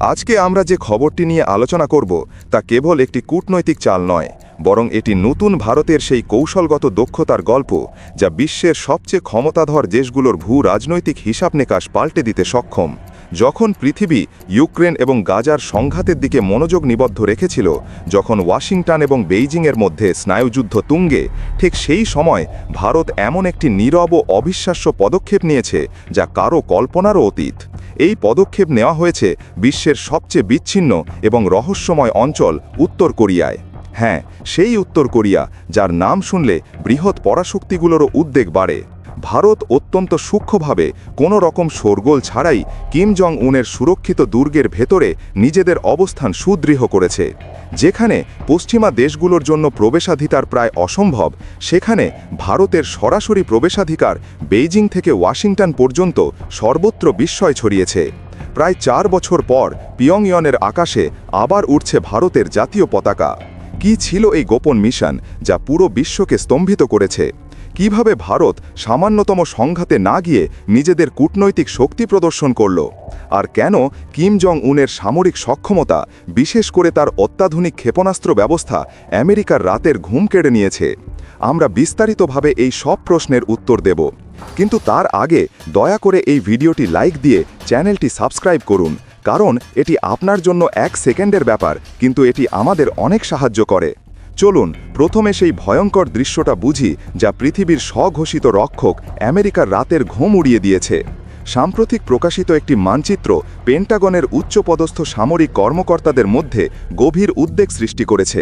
আজকে আমরা যে খবরটি নিয়ে আলোচনা করব, তা কেবল একটি কূটনৈতিক চাল নয়, বরং এটি নতুন ভারতের সেই কৌশলগত দক্ষতার গল্প, যা বিশ্বের সবচেয়ে ক্ষমতাধর দেশগুলোর ভূ রাজনৈতিক হিসাব নিকাশ পাল্টে দিতে সক্ষম। যখন পৃথিবী, ইউক্রেন এবং গাজার সংঘাতের দিকে মনোযোগ নিবদ্ধ রেখেছিল, যখন ওয়াশিংটন এবং বেইজিংয়ের মধ্যে স্নায়ুযুদ্ধ তুঙ্গে, ঠিক সেই সময় ভারত এমন একটি নীরব ও অবিশ্বাস্য পদক্ষেপ নিয়েছে, যা কারও কল্পনারও অতীত। এই পদক্ষেপ নেওয়া হয়েছে বিশ্বের সবচেয়ে বিচ্ছিন্ন এবং রহস্যময় অঞ্চল উত্তর কোরিয়ায়। হ্যাঁ সেই উত্তর কোরিয়া, যার নাম শুনলে বৃহৎ পরাশক্তিগুলোরও উদ্বেগ বাড়ে। ভারত অত্যন্ত সূক্ষ্মভাবে কোনো রকম শোরগোল ছাড়াই কিম জং উনের সুরক্ষিত দুর্গের ভেতরে নিজেদের অবস্থান সুদৃঢ় করেছে। যেখানে পশ্চিমা দেশগুলোর জন্য প্রবেশাধিকার প্রায় অসম্ভব, সেখানে ভারতের সরাসরি প্রবেশাধিকার বেইজিং থেকে ওয়াশিংটন পর্যন্ত সর্বত্র বিস্ময় ছড়িয়েছে। প্রায় চার বছর পর পিয়ংইয়নের আকাশে আবার উঠছে ভারতের জাতীয় পতাকা। কি ছিল এই গোপন মিশন, যা পুরো বিশ্বকে স্তম্ভিত করেছে? কীভাবে ভারত সামান্যতম সংঘাতে না গিয়ে নিজেদের কূটনৈতিক শক্তি প্রদর্শন করল? আর কেন কিম জং উনের সামরিক সক্ষমতা, বিশেষ করে তার অত্যাধুনিক ক্ষেপণাস্ত্র ব্যবস্থা, আমেরিকার রাতের ঘুম কেড়ে নিয়েছে? আমরা বিস্তারিতভাবে এই সব প্রশ্নের উত্তর দেব। কিন্তু তার আগে দয়া করে এই ভিডিওটি লাইক দিয়ে চ্যানেলটি সাবস্ক্রাইব করুন, কারণ এটি আপনার জন্য এক সেকেন্ডের ব্যাপার, কিন্তু এটি আমাদের অনেক সাহায্য করে। চলুন, প্রথমে সেই ভয়ঙ্কর দৃশ্যটা বুঝি যা পৃথিবীর স্বঘোষিত রক্ষক আমেরিকার রাতের ঘুম উড়িয়ে দিয়েছে। সাম্প্রতিক প্রকাশিত একটি মানচিত্র পেন্টাগনের উচ্চপদস্থ সামরিক কর্মকর্তাদের মধ্যে গভীর উদ্বেগ সৃষ্টি করেছে,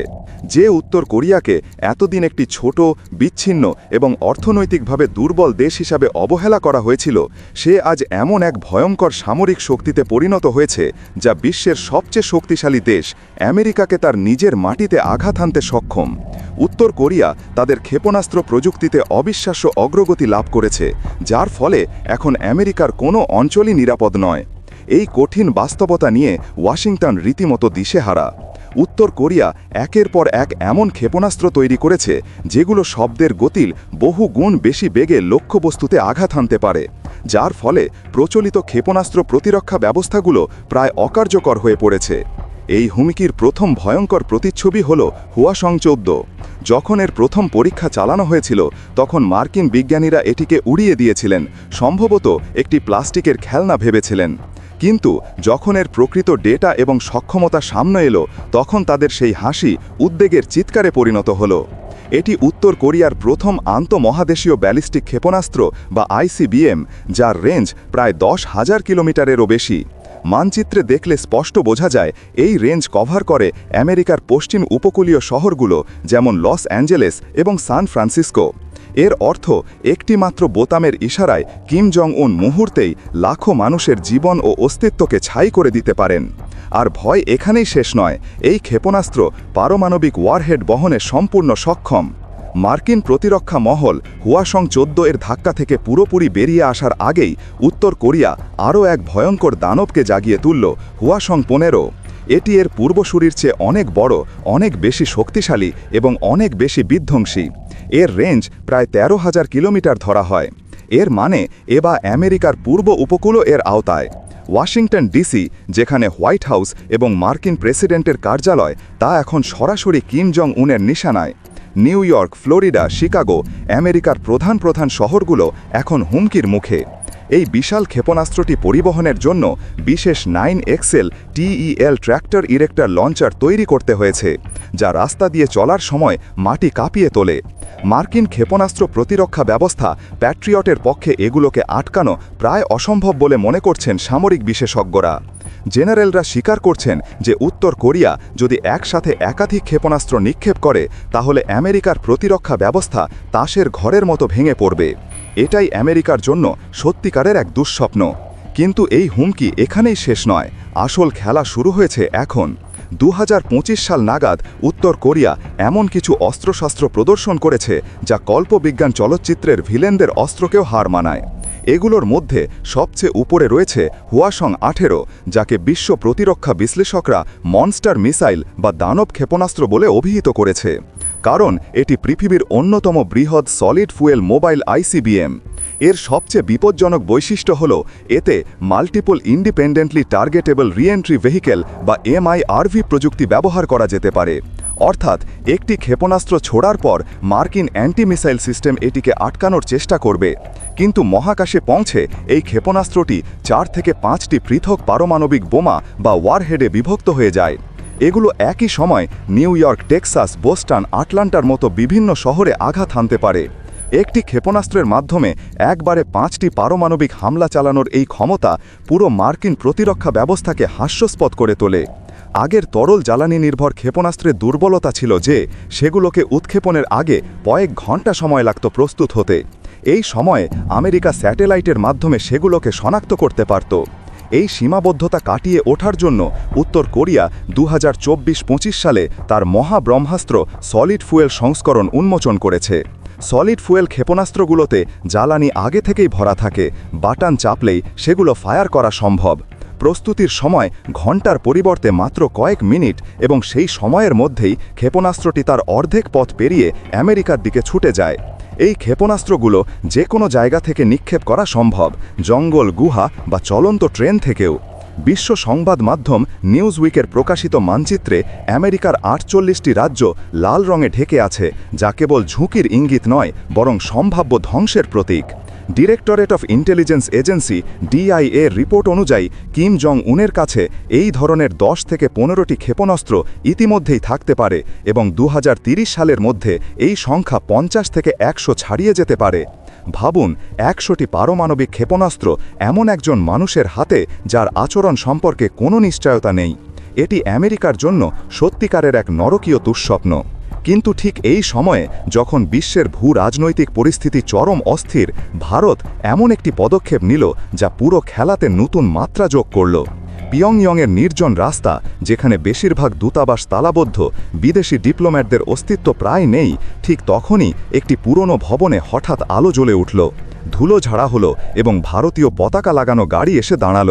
যে উত্তর কোরিয়াকে এতদিন একটি ছোট, বিচ্ছিন্ন এবং অর্থনৈতিকভাবে দুর্বল দেশ হিসাবে অবহেলা করা হয়েছিল, সে আজ এমন এক ভয়ঙ্কর সামরিক শক্তিতে পরিণত হয়েছে, যা বিশ্বের সবচেয়ে শক্তিশালী দেশ, আমেরিকাকে তার নিজের মাটিতে আঘাত হানতে সক্ষম। উত্তর কোরিয়া তাদের ক্ষেপণাস্ত্র প্রযুক্তিতে অবিশ্বাস্য অগ্রগতি লাভ করেছে, যার ফলে এখন আমেরিকার কোনো অঞ্চলই নিরাপদ নয়। এই কঠিন বাস্তবতা নিয়ে ওয়াশিংটন রীতিমতো দিশেহারা। উত্তর কোরিয়া একের পর এক এমন ক্ষেপণাস্ত্র তৈরি করেছে, যেগুলো শব্দের গতিল বহু গুণ বেশি বেগে লক্ষ্যবস্তুতে আঘাত হানতে পারে, যার ফলে প্রচলিত ক্ষেপণাস্ত্র প্রতিরক্ষা ব্যবস্থাগুলো প্রায় অকার্যকর হয়ে পড়েছে। এই হুমকির প্রথম ভয়ঙ্কর প্রতিচ্ছবি হল হুয়াসং চৌদ্দ। যখন এর প্রথম পরীক্ষা চালানো হয়েছিল, তখন মার্কিন বিজ্ঞানীরা এটিকে উড়িয়ে দিয়েছিলেন, সম্ভবত একটি প্লাস্টিকের খেলনা ভেবেছিলেন। কিন্তু যখন এর প্রকৃত ডেটা এবং সক্ষমতা সামনে এলো, তখন তাদের সেই হাসি উদ্বেগের চিৎকারে পরিণত হলো। এটি উত্তর কোরিয়ার প্রথম আন্তমহাদেশীয় ব্যালিস্টিক ক্ষেপণাস্ত্র বা আইসিবিএম, যার রেঞ্জ প্রায় দশ হাজার কিলোমিটারেরও বেশি। মানচিত্রে দেখলে স্পষ্ট বোঝা যায়, এই রেঞ্জ কভার করে আমেরিকার পশ্চিম উপকূলীয় শহরগুলো যেমন লস অ্যাঞ্জেলেস এবং সান ফ্রান্সিসকো। এর অর্থ একটি মাত্র বোতামের ইশারায় কিম জং উন মুহূর্তেই লাখো মানুষের জীবন ও অস্তিত্বকে ছাই করে দিতে পারেন। আর ভয় এখানেই শেষ নয়, এই ক্ষেপণাস্ত্র পারমাণবিক ওয়ারহেড বহনে সম্পূর্ণ সক্ষম। মার্কিন প্রতিরক্ষা মহল হুয়াসং চোদ্দ এর ধাক্কা থেকে পুরোপুরি বেরিয়ে আসার আগেই উত্তর কোরিয়া আরও এক ভয়ঙ্কর দানবকে জাগিয়ে তুলল হুয়াসং পনেরো। এটি এর পূর্বসূরির চেয়ে অনেক বড়, অনেক বেশি শক্তিশালী এবং অনেক বেশি বিধ্বংসী। এর রেঞ্জ প্রায় তেরো হাজার কিলোমিটার ধরা হয়। এর মানে এবা আমেরিকার পূর্ব উপকূলও এর আওতায়। ওয়াশিংটন ডিসি, যেখানে হোয়াইট হাউস এবং মার্কিন প্রেসিডেন্টের কার্যালয়, তা এখন সরাসরি কিম জং উনের নিশানায়। নিউ ইয়র্ক, ফ্লোরিডা, শিকাগো, আমেরিকার প্রধান প্রধান শহরগুলো এখন হুমকির মুখে। এই বিশাল ক্ষেপণাস্ত্রটি পরিবহনের জন্য বিশেষ nine axle TEL tractor erector launcher তৈরি করতে হয়েছে, যা রাস্তা দিয়ে চলার সময় মাটি কাঁপিয়ে তোলে। মার্কিন ক্ষেপণাস্ত্র প্রতিরক্ষা ব্যবস্থা প্যাট্রিয়টের পক্ষে এগুলোকে আটকানো প্রায় অসম্ভব বলে মনে করছেন সামরিক বিশেষজ্ঞরা। জেনারেলরা স্বীকার করছেন যে উত্তর কোরিয়া যদি একসাথে একাধিক ক্ষেপণাস্ত্র নিক্ষেপ করে, তাহলে আমেরিকার প্রতিরক্ষা ব্যবস্থা তাসের ঘরের মতো ভেঙে পড়বে। এটাই আমেরিকার জন্য সত্যিকারের এক দুঃস্বপ্ন। কিন্তু এই হুমকি এখানেই শেষ নয়। আসল খেলা শুরু হয়েছে এখন। দু হাজার পঁচিশ সাল নাগাদ উত্তর কোরিয়া এমন কিছু অস্ত্রশস্ত্র প্রদর্শন করেছে, যা কল্পবিজ্ঞান চলচ্চিত্রের ভিলেনদের অস্ত্রকেও হার মানায়। এগুলোর মধ্যে সবচেয়ে উপরে রয়েছে হুয়াসং আঠেরো, যাকে বিশ্ব প্রতিরক্ষা বিশ্লেষকরা মনস্টার মিসাইল বা দানব ক্ষেপণাস্ত্র বলে অভিহিত করেছে। কারণ এটি পৃথিবীর অন্যতম বৃহৎ সলিড ফুয়েল মোবাইল আইসিবিএম। এর সবচেয়ে বিপজ্জনক বৈশিষ্ট্য হল, এতে multiple independently targetable reentry vehicle বা এমআইআরভি প্রযুক্তি ব্যবহার করা যেতে পারে। অর্থাৎ একটি ক্ষেপণাস্ত্র ছোড়ার পর মার্কিন অ্যান্টি মিসাইল সিস্টেম এটিকে আটকানোর চেষ্টা করবে। কিন্তু মহাকাশে পৌঁছে এই ক্ষেপণাস্ত্রটি চার থেকে পাঁচটি পৃথক পারমাণবিক বোমা বা ওয়ারহেডে বিভক্ত হয়ে যায়। এগুলো একই সময় নিউ ইয়র্ক, টেক্সাস, বোস্টান, আটলান্টার মতো বিভিন্ন শহরে আঘাত হানতে পারে। একটি ক্ষেপণাস্ত্রের মাধ্যমে একবারে পাঁচটি পারমাণবিক হামলা চালানোর এই ক্ষমতা পুরো মার্কিন প্রতিরক্ষা ব্যবস্থাকে হাস্যস্পদ করে তোলে। আগের তরল জ্বালানি নির্ভর ক্ষেপণাস্ত্রের দুর্বলতা ছিল যে, সেগুলোকে উৎক্ষেপণের আগে কয়েক ঘণ্টা সময় লাগত প্রস্তুত হতে। এই সময়ে আমেরিকা স্যাটেলাইটের মাধ্যমে সেগুলোকে শনাক্ত করতে পারত। এই সীমাবদ্ধতা কাটিয়ে ওঠার জন্য উত্তর কোরিয়া দু হাজার সালে তার মহাব্রহ্মাস্ত্র সলিড ফুয়েল সংস্করণ উন্মোচন করেছে। সলিড ফুয়েল ক্ষেপণাস্ত্রগুলোতে জ্বালানি আগে থেকেই ভরা থাকে, বাটান চাপলেই সেগুলো ফায়ার করা সম্ভব। প্রস্তুতির সময় ঘণ্টার পরিবর্তে মাত্র কয়েক মিনিট এবং সেই সময়ের মধ্যেই ক্ষেপণাস্ত্রটি তার অর্ধেক পথ পেরিয়ে আমেরিকার দিকে ছুটে যায়। এই ক্ষেপণাস্ত্রগুলো যে কোনো জায়গা থেকে নিক্ষেপ করা সম্ভব, জঙ্গল, গুহা বা চলন্ত ট্রেন থেকেও। বিশ্ব সংবাদ মাধ্যম নিউজ উইকের প্রকাশিত মানচিত্রে আমেরিকার আটচল্লিশটি রাজ্য লাল রঙে ঢেকে আছে, যা কেবল ঝুঁকির ইঙ্গিত নয়, বরং সম্ভাব্য ধ্বংসের প্রতীক। Directorate of intelligence agency DIA report অনুযায়ী কিম জং উনের কাছে এই ধরনের দশ থেকে পনেরোটি ক্ষেপণাস্ত্র ইতিমধ্যেই থাকতে পারে এবং দু সালের মধ্যে এই সংখ্যা পঞ্চাশ থেকে একশো ছাড়িয়ে যেতে পারে। ভাবুন, একশোটি পারমাণবিক ক্ষেপণাস্ত্র এমন একজন মানুষের হাতে যার আচরণ সম্পর্কে কোনো নিশ্চয়তা নেই। এটি আমেরিকার জন্য সত্যিকারের এক নরকীয় দুঃস্বপ্ন। কিন্তু ঠিক এই সময়ে যখন বিশ্বের ভূ রাজনৈতিক পরিস্থিতি চরম অস্থির, ভারত এমন একটি পদক্ষেপ নিল যা পুরো খেলাতে নতুন মাত্রা যোগ করল। পিয়ংইয়ংয়ের নির্জন রাস্তা, যেখানে বেশিরভাগ দূতাবাস তালাবদ্ধ, বিদেশি ডিপ্লোম্যাটদের অস্তিত্ব প্রায় নেই, ঠিক তখনই একটি পুরনো ভবনে হঠাৎ আলো জ্বলে উঠল। ধুলো ঝাড়া হলো এবং ভারতীয় পতাকা লাগানো গাড়ি এসে দাঁড়াল।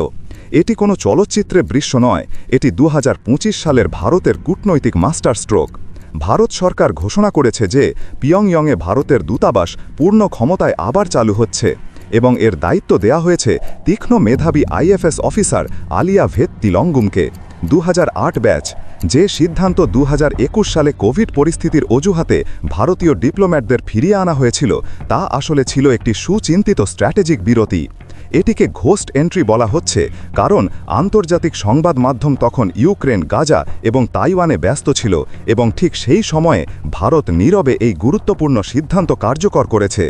এটি কোনো চলচ্চিত্রের দৃশ্য নয়, এটি দু হাজার পঁচিশ সালের ভারতের কূটনৈতিক মাস্টার স্ট্রোক ভারত সরকার ঘোষণা করেছে যে পিয়ংইয়ংয়ে ভারতের দূতাবাস পূর্ণ ক্ষমতায় আবার চালু হচ্ছে এবং এর দায়িত্ব দেয়া হয়েছে তীক্ষ্ণ মেধাবী আইএফএস অফিসার আলিয়া ভেদ তিলঙ্গুমকে। দু হাজার আট ব্যাচ, যে সিদ্ধান্ত দু হাজার একুশ সালে কোভিড পরিস্থিতির অজুহাতে ভারতীয় ডিপ্লোম্যাটদের ফিরিয়ে আনা হয়েছিল, তা আসলে ছিল একটি সুচিন্তিত স্ট্র্যাটেজিক বিরতি। এটিকে ঘোস্ট এন্ট্রি বলা হচ্ছে কারণ আন্তর্জাতিক সংবাদ মাধ্যম তখন ইউক্রেন, গাজা এবং তাইওয়ানে ব্যস্ত ছিল এবং ঠিক সেই সময়ে ভারত নীরবে এই গুরুত্বপূর্ণ সিদ্ধান্ত কার্যকর করেছে।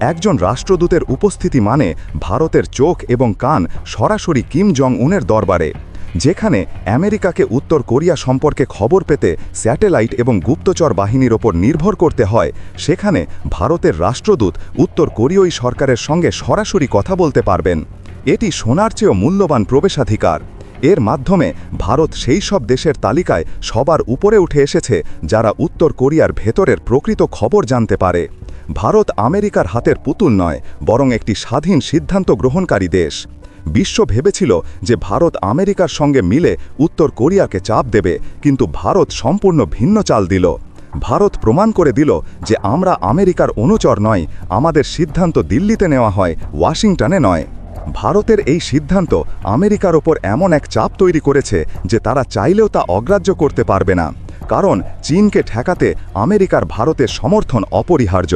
একজন রাষ্ট্রদূতের উপস্থিতি মানে ভারতের চোখ এবং কান সরাসরি কিম জং উনের দরবারে। যেখানে আমেরিকাকে উত্তর কোরিয়া সম্পর্কে খবর পেতে স্যাটেলাইট এবং গুপ্তচর বাহিনীর ওপর নির্ভর করতে হয়, সেখানে ভারতের রাষ্ট্রদূত উত্তর কোরীয় সরকারের সঙ্গে সরাসরি কথা বলতে পারবেন। এটি সোনার চেয়েও মূল্যবান প্রবেশাধিকার। এর মাধ্যমে ভারত সেই সব দেশের তালিকায় সবার উপরে উঠে এসেছে, যারা উত্তর কোরিয়ার ভেতরের প্রকৃত খবর জানতে পারে। ভারত আমেরিকার হাতের পুতুল নয়, বরং একটি স্বাধীন সিদ্ধান্ত গ্রহণকারী দেশ। বিশ্ব ভেবেছিল যে ভারত আমেরিকার সঙ্গে মিলে উত্তর কোরিয়াকে চাপ দেবে, কিন্তু ভারত সম্পূর্ণ ভিন্ন চাল দিল। ভারত প্রমাণ করে দিল যে আমরা আমেরিকার অনুচর নয়, আমাদের সিদ্ধান্ত দিল্লিতে নেওয়া হয়, ওয়াশিংটনে নয়। ভারতের এই সিদ্ধান্ত আমেরিকার ওপর এমন এক চাপ তৈরি করেছে যে তারা চাইলেও তা অগ্রাহ্য করতে পারবে না, কারণ চীনকে ঠেকাতে আমেরিকার ভারতের সমর্থন অপরিহার্য।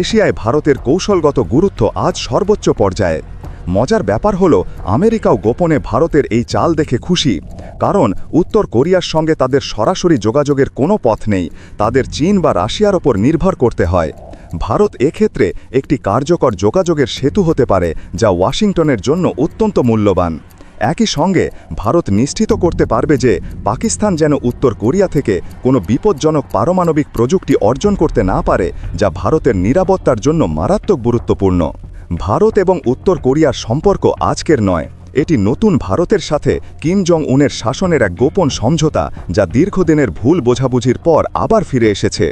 এশিয়ায় ভারতের কৌশলগত গুরুত্ব আজ সর্বোচ্চ পর্যায়ে। মজার ব্যাপার হলো, আমেরিকাও গোপনে ভারতের এই চাল দেখে খুশি। কারণ, উত্তর কোরিয়ার সঙ্গে তাদের সরাসরি যোগাযোগের কোনো পথ নেই, তাদের চীন বা রাশিয়ার ওপর নির্ভর করতে হয়। ভারত এক্ষেত্রে একটি কার্যকর যোগাযোগের সেতু হতে পারে, যা ওয়াশিংটনের জন্য অত্যন্ত মূল্যবান। একই সঙ্গে, ভারত নিশ্চিত করতে পারবে যে, পাকিস্তান যেন উত্তর কোরিয়া থেকে কোনো বিপজ্জনক পারমাণবিক প্রযুক্তি অর্জন করতে না পারে, যা ভারতের নিরাপত্তার জন্য মারাত্মক গুরুত্বপূর্ণ। ভারত এবং উত্তর কোরিয়ার সম্পর্ক আজকের নয়। এটি নতুন ভারতের সাথে কিম জং উনের শাসনের এক গোপন সমঝোতা যা দীর্ঘদিনের ভুল বোঝাবুঝির পর আবার ফিরে এসেছে।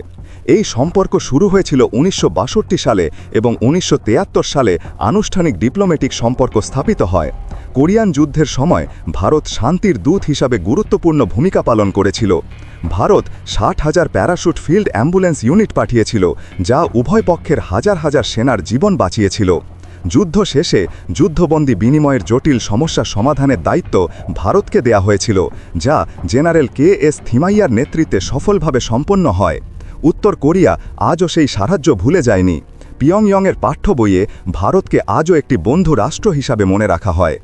এই সম্পর্ক শুরু হয়েছিল উনিশশো বাষট্টি সালে এবং উনিশশো সালে আনুষ্ঠানিক ডিপ্লোম্যাটিক সম্পর্ক স্থাপিত হয়। কোরিয়ান যুদ্ধের সময় ভারত শান্তির দূত হিসাবে গুরুত্বপূর্ণ ভূমিকা পালন করেছিল। ভারত ষাট হাজার প্যারাশুট ফিল্ড অ্যাম্বুলেন্স ইউনিট পাঠিয়েছিল, যা উভয় পক্ষের হাজার হাজার সেনার জীবন বাঁচিয়েছিল। যুদ্ধ শেষে যুদ্ধবন্দী বিনিময়ের জটিল সমস্যা সমাধানের দায়িত্ব ভারতকে দেয়া হয়েছিল, যা জেনারেল কে এস থিমাইয়ার নেতৃত্বে সফলভাবে সম্পন্ন হয়। উত্তর কোরিয়া আজও সেই সাহায্য ভুলে যায়নি। পিয়ংইয়ংয়ের পাঠ্য বইয়ে ভারতকে আজও একটি বন্ধু রাষ্ট্র হিসাবে মনে রাখা হয়।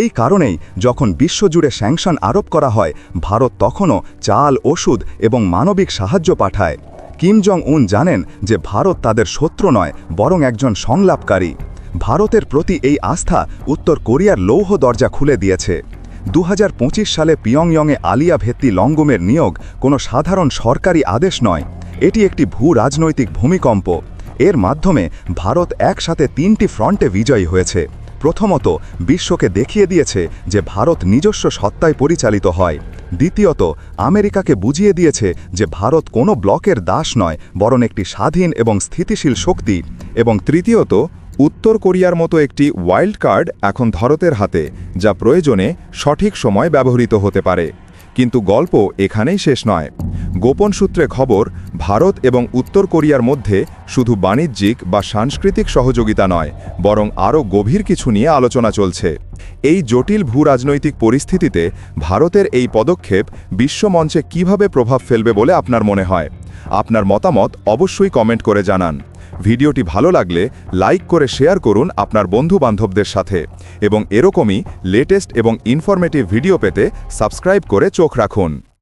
এই কারণেই যখন বিশ্বজুড়ে স্যাংশন আরোপ করা হয়, ভারত তখনও চাল, ওষুধ এবং মানবিক সাহায্য পাঠায়। কিম জং উন জানেন যে ভারত তাদের শত্রু নয়, বরং একজন সংলাপকারী। ভারতের প্রতি এই আস্থা উত্তর কোরিয়ার লৌহ দরজা খুলে দিয়েছে। দু হাজার পঁচিশ সালে পিয়ংইয়ংয়ে আলিয়া ভেত্তি লঙ্গমের নিয়োগ কোনো সাধারণ সরকারি আদেশ নয়, এটি একটি ভূ রাজনৈতিক ভূমিকম্প। এর মাধ্যমে ভারত একসাথে তিনটি ফ্রন্টে বিজয়ী হয়েছে। প্রথমত বিশ্বকে দেখিয়ে দিয়েছে যে ভারত নিজস্ব সত্তায় পরিচালিত হয়। দ্বিতীয়ত, আমেরিকাকে বুঝিয়ে দিয়েছে যে ভারত কোনো ব্লকের দাস নয়, বরং একটি স্বাধীন এবং স্থিতিশীল শক্তি। এবং তৃতীয়ত, উত্তর কোরিয়ার মতো একটি ওয়াইল্ড কার্ড এখন ধরতের হাতে, যা প্রয়োজনে সঠিক সময় ব্যবহৃত হতে পারে। কিন্তু গল্প এখানেই শেষ নয়। গোপন সূত্রে খবর, ভারত এবং উত্তর কোরিয়ার মধ্যে শুধু বাণিজ্যিক বা সাংস্কৃতিক সহযোগিতা নয়, বরং আরও গভীর কিছু নিয়ে আলোচনা চলছে। এই জটিল ভূ রাজনৈতিক পরিস্থিতিতে ভারতের এই পদক্ষেপ বিশ্বমঞ্চে কীভাবে প্রভাব ফেলবে বলে আপনার মনে হয়? আপনার মতামত অবশ্যই কমেন্ট করে জানান। ভিডিওটি ভালো লাগলে লাইক করে শেয়ার করুন আপনার বন্ধু বান্ধবদের সাথে এবং এরকমই লেটেস্ট এবং ইনফরমেটিভ ভিডিও পেতে সাবস্ক্রাইব করে চোখ রাখুন।